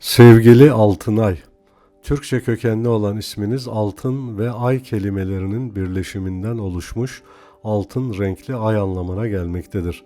Sevgili Altınay, Türkçe kökenli olan isminiz altın ve ay kelimelerinin birleşiminden oluşmuş altın renkli ay anlamına gelmektedir.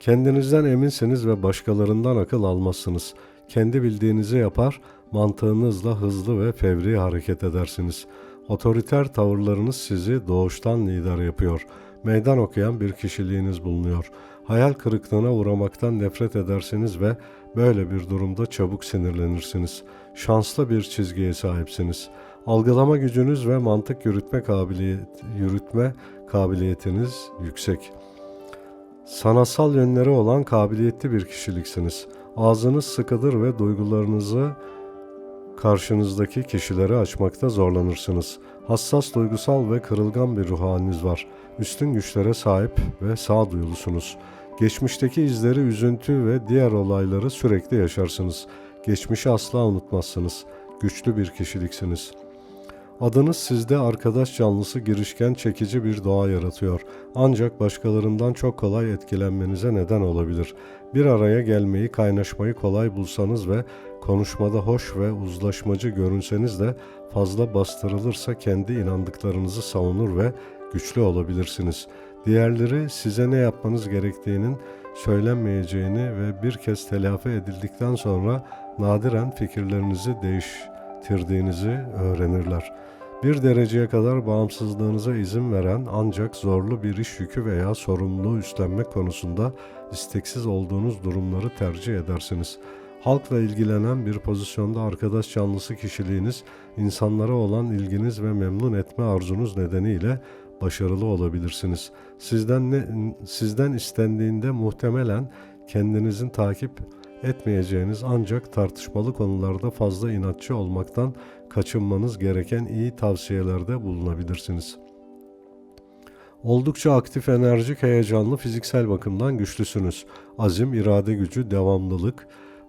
Kendinizden eminsiniz ve başkalarından akıl almazsınız. Kendi bildiğinizi yapar, mantığınızla hızlı ve fevri hareket edersiniz. Otoriter tavırlarınız sizi doğuştan lider yapıyor. Meydan okuyan bir kişiliğiniz bulunuyor. Hayal kırıklığına uğramaktan nefret edersiniz ve böyle bir durumda çabuk sinirlenirsiniz. Şanslı bir çizgiye sahipsiniz. Algılama gücünüz ve mantık yürütme kabiliyet, yürütme kabiliyetiniz yüksek. Sanatsal yönleri olan kabiliyetli bir kişiliksiniz. Ağzınız sıkıdır ve duygularınızı karşınızdaki kişilere açmakta zorlanırsınız. Hassas, duygusal ve kırılgan bir ruh haliniz var. Üstün güçlere sahip ve sağduyulusunuz. Geçmişteki izleri, üzüntü ve diğer olayları sürekli yaşarsınız. Geçmişi asla unutmazsınız. Güçlü bir kişiliksiniz. Adınız sizde arkadaş canlısı girişken çekici bir doğa yaratıyor. Ancak başkalarından çok kolay etkilenmenize neden olabilir. Bir araya gelmeyi, kaynaşmayı kolay bulsanız ve konuşmada hoş ve uzlaşmacı görünseniz de fazla bastırılırsa kendi inandıklarınızı savunur ve güçlü olabilirsiniz. Diğerleri size ne yapmanız gerektiğinin söylenmeyeceğini ve bir kez telafi edildikten sonra nadiren fikirlerinizi değiştirdiğinizi öğrenirler. Bir dereceye kadar bağımsızlığınıza izin veren ancak zorlu bir iş yükü veya sorumluluğu üstlenmek konusunda isteksiz olduğunuz durumları tercih edersiniz. Halkla ilgilenen bir pozisyonda arkadaş canlısı kişiliğiniz, insanlara olan ilginiz ve memnun etme arzunuz nedeniyle başarılı olabilirsiniz. Sizden ne, sizden istendiğinde muhtemelen kendinizin takip etmeyeceğiniz ancak tartışmalı konularda fazla inatçı olmaktan kaçınmanız gereken iyi tavsiyelerde bulunabilirsiniz. Oldukça aktif, enerjik, heyecanlı, fiziksel bakımdan güçlüsünüz. Azim, irade gücü, devamlılık,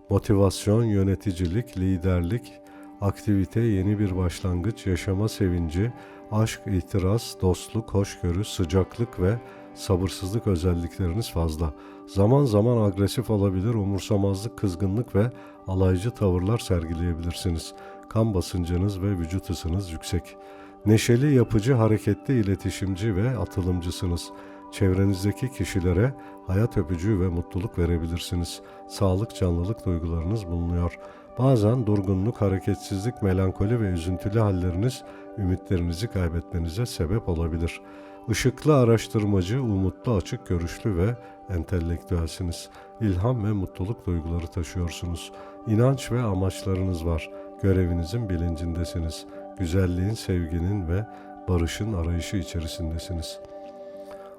motivasyon, yöneticilik, liderlik, aktivite, yeni bir başlangıç, yaşama sevinci, aşk, itiraz, dostluk, hoşgörü, sıcaklık ve sabırsızlık özellikleriniz fazla. Zaman zaman agresif olabilir, umursamazlık, kızgınlık ve alaycı tavırlar sergileyebilirsiniz. Kan basıncınız ve vücut ısınız yüksek. Neşeli, yapıcı, hareketli, iletişimci ve atılımcısınız. Çevrenizdeki kişilere hayat öpücüğü ve mutluluk verebilirsiniz. Sağlık, canlılık duygularınız bulunuyor. Bazen durgunluk, hareketsizlik, melankoli ve üzüntülü halleriniz ümitlerinizi kaybetmenize sebep olabilir. Işıklı araştırmacı, umutlu, açık görüşlü ve entelektüelsiniz. İlham ve mutluluk duyguları taşıyorsunuz. İnanç ve amaçlarınız var. Görevinizin bilincindesiniz. Güzelliğin, sevginin ve barışın arayışı içerisindesiniz.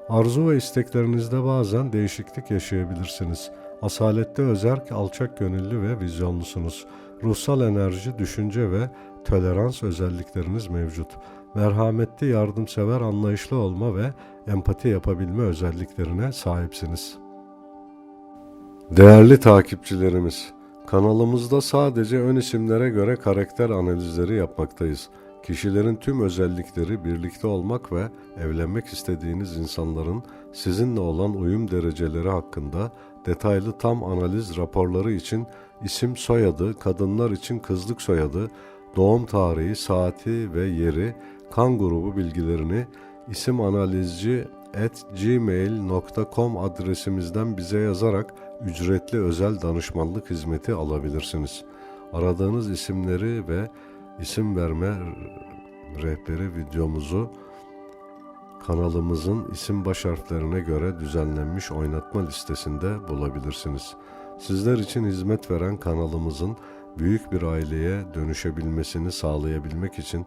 Arzu ve isteklerinizde bazen değişiklik yaşayabilirsiniz. Asalette özerk, alçak gönüllü ve vizyonlusunuz. Ruhsal enerji, düşünce ve tolerans özellikleriniz mevcut. Merhametli, yardımsever, anlayışlı olma ve empati yapabilme özelliklerine sahipsiniz. Değerli takipçilerimiz, kanalımızda sadece ön isimlere göre karakter analizleri yapmaktayız. Kişilerin tüm özellikleri birlikte olmak ve evlenmek istediğiniz insanların sizinle olan uyum dereceleri hakkında detaylı tam analiz raporları için isim soyadı, kadınlar için kızlık soyadı, doğum tarihi, saati ve yeri, kan grubu bilgilerini isim analizci gmail.com adresimizden bize yazarak ücretli özel danışmanlık hizmeti alabilirsiniz. Aradığınız isimleri ve isim verme rehberi videomuzu kanalımızın isim baş harflerine göre düzenlenmiş oynatma listesinde bulabilirsiniz. Sizler için hizmet veren kanalımızın büyük bir aileye dönüşebilmesini sağlayabilmek için